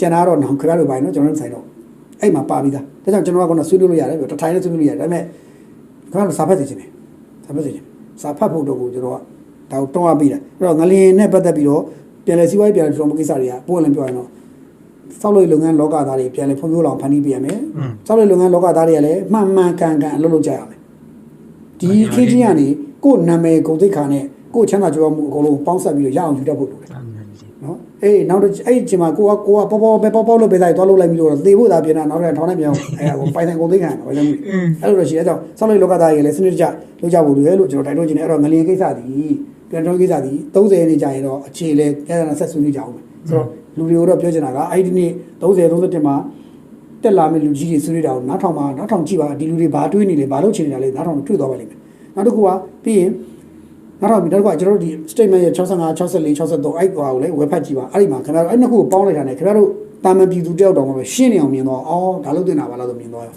S5: ကျန်တာတော့နောက်ခရတို့ပိုင်းနော်ကျွန်တော်တို့ဆိုင်တော့ အဲ့မှာပါပြီးသားဒါကြောင့်ကျွန်တော်ကကတော့ဆွေးနွေးလို့ရတယ်ပြီးတော့တထိုင်နဲ့ဆွေးနွေးလို့ရတယ်ဒါပေမဲ့ခရတို့စာဖတ်စီခြင်းတယ်စာဖတ်စီခြင်းစာဖတ်ဖို့တော့ကိုကျွန်တော်ကဒါကိုတွန်းအားပေးတာအဲ့တော့ငလျင်နဲ့ပတ်သက်ပြီးတော့ပြန်လည်စီးပွားရေးပြန်လည်ထူထောင်မှုကိစ္စတွေကပို့လင်းပြောရင်တော့စောက်လို့လုပ်ငန်းလောကသားတွေပြန်လည်ဖွံ့ဖြိုးလာအောင်ဖန်တီးပေးရမယ်စောက်လို့လုပ်ငန်းလောကသားတွေကလည်းမှန်မှန်ကန်ကန်အလုပ်လုပ်ကြရမယ်ဒီခင်းချင်းကနေကိုယ်နာမည်ဂုဏ်သိက္ခာနဲ့ကိုယ်ချမ်းသာကြွယ်ဝမှုအကုန်လုံးပေါင်းစပ်ပြီးတော့ရအောင်ယူတတ်ဖို့လိုတယ်
S3: အမှန်ကြီး
S5: နော်အေးနောက်တစ်အဲ့ဒီချိန်မှာကိုကကိုကပေါ်ပေါ်ပဲပေါ်ပေါ်လို့ပေးလိုက်သွားလို့လိုက်ပြီးတော့သေဖို့သာပြင်တာနောက်ထပ်ထောင်းလိုက်မြောင်းအဲ့ဒါကိုပိုင်ဆိုင်ကုန်သိခံတာဘာလဲမှုအဲ့လိုတော့ရှိအဲ့ကြောင့်ဆောက်လိုက်လောကသားရေလည်းစနစ်တကျလုပ်ကြဖို့လိုတယ်လို့ကျွန်တော်တိုက်တွန်းချင်တယ်အဲ့တော့ငလျင်ကိစ္စဒီပြန်တော့ကိစ္စဒီ30ရက်နေ့ကြာရင်တော့အခြေလဲအဲ့ဒါဆက်ဆွေးနွေးကြအောင်မယ်ဆိုတော့လူတွေကိုတော့ပြောချင်တာကအဲ့ဒီနေ့30 31မှာတက်လာမယ့်လူကြီးတွေဆွေးနွေးတာကိုနားထောင်ပါနားထောင်ကြည့်ပါဒီလူတွေဘာတွေးနေလဲဘာလုပ်ချင်နေတာလဲနားထောင်တွေ့သွားပါလိမ့်မယ်နောက်တစ်ခုကပြီးရင် နောက်တော့ဒီတော့ကကျွန်တော်တို့ဒီ statement ရဲ့65 64 63အဲ့ကွာကိုလည်းဝယ်ဖတ်ကြည့်ပါအဲ့ဒီမှာခင်ဗျားတို့အဲ့နှစ်ခုကိုပေါင်းလိုက်တာနဲ့ခင်ဗျားတို့တာမန်ပြည်သူတယောက်တောင်မှပဲရှင်းနေအောင်မြင်တော့အော်ဒါလို့တင်တာပါလားဆိုမြင်တော့ရော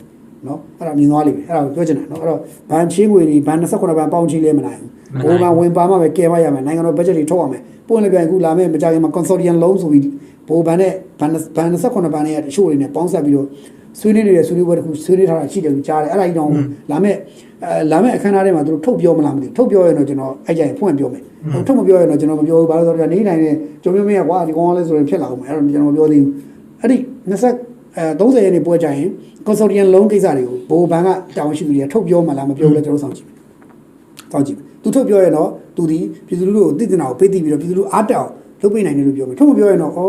S5: နော်အဲ့ဒါမြင်သွားလိမ့်မယ်အဲ့ဒါကိုပြောချင်တာနော်အဲ့တော့ဘန်ချင်းငွေတွေဘန်28ဘန်ပေါင်းချင်းလဲမနိုင်ဘူးဘိုးဘန်ဝင်ပါမှပဲကဲမရမယ်နိုင်ငံတော် budget တွေထုတ်ရမယ်ပွင့်လည်းပြန်အခုလာမယ့်မကြခင်မှာ consortium loan ဆိုပြီး ဘိုးဘန်နဲ့ဘန်ဘန်28ဘန်နဲ့တချို့တွေနဲ့ပေါင်းဆက်ပြီးတော့ဆွေးနွေးနေတဲ့ဆွေးနွေးပွဲတစ်ခုဆွေးနွေးထားတာရှိတယ်လို့ကြားတယ်အဲ့ဒါကြီးတော့လာမယ့်အဲလာမယ့်အခမ်းအနားတွေမှာသူတို့ထုတ်ပြောမလားမသိဘူးထုတ်ပြောရင်တော့ကျွန်တော်အဲ့ကြရင်ဖွင့်ပြောမယ်ထုတ်မပြောရင်တော့ကျွန်တော်မပြောဘူးဘာလို့လဲဆိုတော့နေတိုင်းနဲ့ကြုံမြမရကွာဒီကောင်ကလည်းဆိုရင်ဖြစ်လာအောင်မယ်အဲ့တော့ကျွန်တော်မပြောသေးဘူးအဲ့ဒီ20အဲ30ရက်နေပွဲကြရင် consortium loan ကိစ္စတွေကိုဘိုးဘန်ကတောင်းရှိသူတွေကထုတ်ပြောမှလားမပြောဘူးလဲကျွန်တော်ဆောင်ကြည့်မယ်စောင့်ကြည့်မယ်သူထုတ်ပြောရင်တော့သူဒီပြည်သူလူထုကိုသိတင်တာကိုပေးသိပြီးတော့ပြည်သူလူအားတောက် လုပ်ပေးနိုင်တယ်လို့ပြောမယ်ထုတ်မပြောရင်တော့ဩ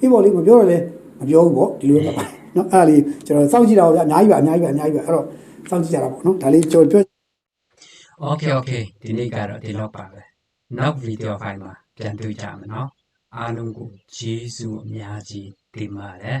S5: အေးပေါ့လေမပြောတော့လဲမပြောဘူးပေါ့ဒီလိုပဲပါနော်အဲ့ဒါလေးကျွန်တော်စောင့်ကြည့်တာပေါ့ဗျအများကြီးပါအများကြီးပါအများကြီးပါအဲ့တော့စောင့်ကြည့်ကြတာပေါ့နော်ဒါလေးကျွန်တော်ပြော
S3: Okay okay ဒီနေ့ကတော့ဒီလောက်ပါပဲနောက်ဗီဒီယိုဖိုင်မှာပြန်တွေ့ကြမယ်နော်အားလုံးကိုကျေးဇူးအများကြီးတင်ပါတယ်